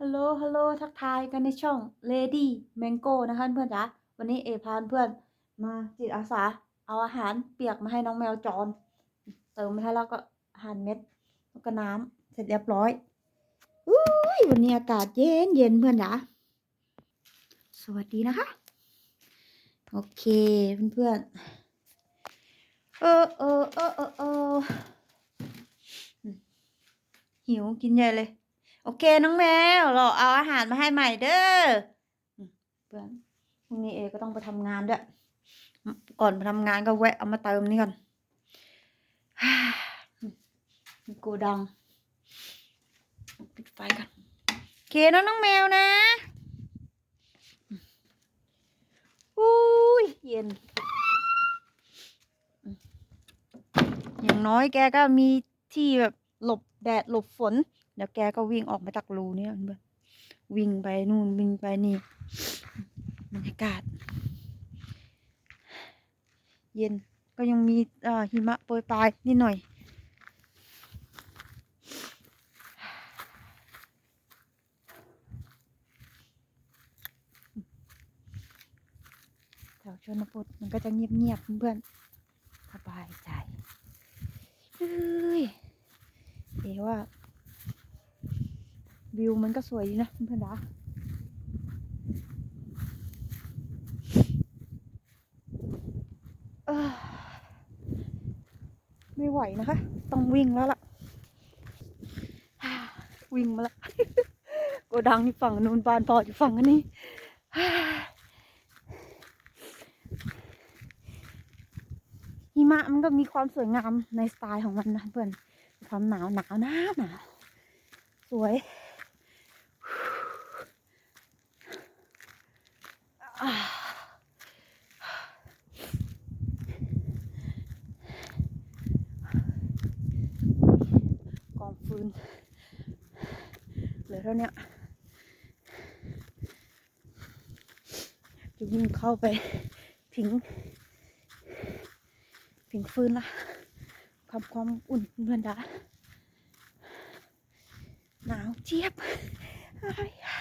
ฮัลโหล ฮัลโหล ทักทายกันในช่อง Lady Mango นะคะเพื่อนจ๋า วันนี้เอพาเพื่อนมาจิตอาสา เอาอาหารเปียกมาให้น้องแมวจร เติมไปให้แล้วก็อาหารเม็ดแล้วก็น้ำเสร็จเรียบร้อยอุ้ยวันนี้อากาศเย็นเย็นเพื่อนจ๋า สวัสดีนะคะ โอเคเพื่อนๆเออเออเออเออเออหิวกินใหญ่เลย โอเคน้องแมวเราเอาอาหารมาให้ใหม่เด้ออืมเพื่อนพรุ่งนี้เอก็ต้องไปทำงานด้วย ก่อนไปทำงานก็แวะเอามาเติมนี่ก่อนโกดังปิดไฟกันโอเคเนอะน้องแมวนะอุ้ยเย็น อย่างน้อยแกก็มีที่แบบหลบแดดหลบฝน เดี๋ยวแกก็วิ่งออกมาจากรูเนี่ยเพื่อนวิ่งไปนู่นวิ่งไปนี่บรรยากาศ เย็นก็ยังมีหิมะโปรยปลายนิดหน่อย แถวชนบทมันก็จะเงียบๆเพื่อนสบายใจเฮ้ยเอ๋ยว่า วิวมันก็สวยดีนะเพื่อนๆนะเอ้อไม่ไหวนะคะ ต้องวิ่งแล้วล่ะ วิ่งมาละโกดังนี่ฝั่งนู้นบานพออยู่ฝั่งอันนี้หิมะมันก็มีความสวยงามในสไตล์ของมันนะเพื่อน ความหนาวหนาวหนาวหนาวสวยอ่ากองฟืน เหลือเท่านี้จะวิ่งเข้าไปทิ้งผิงฟืนละความความอุ่นเพื่อนดาหนาวเจี๊ยบอะไรอะ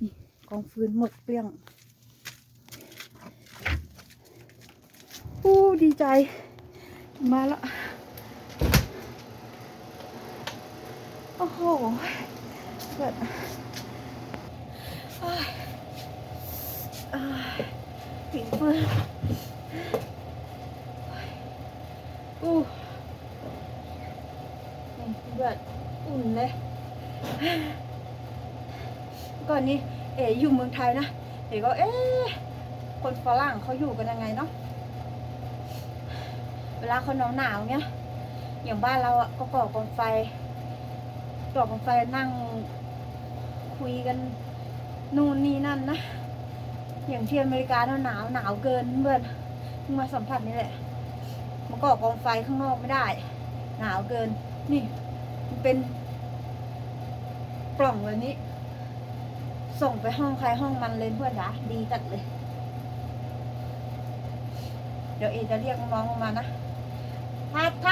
นี่กองฟืนหมดเกลี้ยงอู้ดีใจ มาละ โอ้โหเกิดอ้อายผิงฟืนอู้นี่เดือดอุ่นเลย ก่อนนี้เอ๋อยู่เมืองไทยนะเอ๋ก็เอ๊คนฝรั่งเขาอยู่กันยังไงเนาะ เวลาเขาหนาวหนาวเนี้ย อย่างบ้านเราอะก็ก่อกองไฟ ก่อกองไฟนั่งคุยกันนู่นนี่นั่นนะ อย่างที่อเมริกาหนาวหนาวหนาวเกินเพื่อนเพิ่งมาสัมผัสนี่แหละมันก็ออกกองไฟข้างนอกไม่ได้ หนาวเกิน นี่มันเป็นปล่องแบบนี้ ส่งไปห้องใครห้องมันเลยเพื่อนนะดีจัดเลย เดี๋ยวเอจะเรียกน้องมานะผัดไท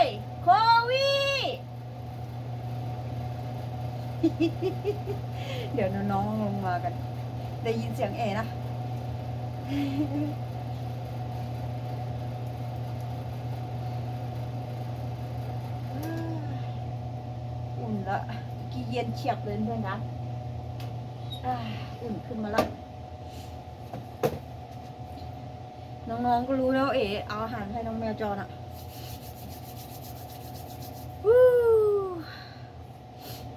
ยโควี เดี๋ยวน้องๆลงมากัน ได้ยินเสียงเอนะอุ่นละกี่เย็นเฉียบเลยเพื่อนนะอ่าอุ่นขึ้นมาละน้องๆก็รู้แล้วเอ๋เอาอาหารให้น้องแมวจรอะวู้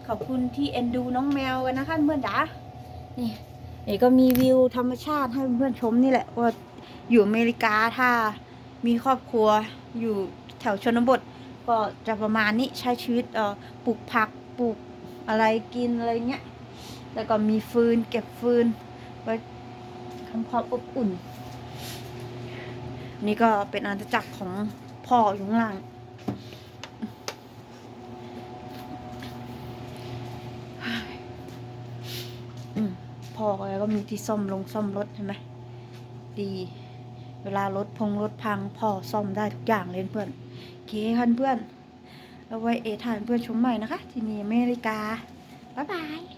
ขอบคุณที่เอ็นดูน้องแมวกันนะคะเพื่อนจ๋านี่เอ๋ก็มีวิวธรรมชาติให้เพื่อนชมนี่แหละว่าอยู่อเมริกาถ้ามีครอบครัวอยู่แถวชนบท ก็จะประมาณนี้ใช้ชีวิตเอ่อปลูกผักปลูกอะไรกินอะไรเงี้ยแล้วก็มีฟืนเก็บฟืนไว้ทำความอบอุ่น นี่ก็เป็นอาณาจักรของพ่ออยู่ข้างล่าง อืม พ่อก็มีที่ซ่อมลงซ่อมรถใช่ไหมดี เวลารถพงรถพังพ่อซ่อมได้ทุกอย่างเลยเพื่อนโอเคคันเพื่อนเอาไว้เอทายเพื่อนชมใหม่นะคะ ที่นี่อเมริกาบ๊ายบาย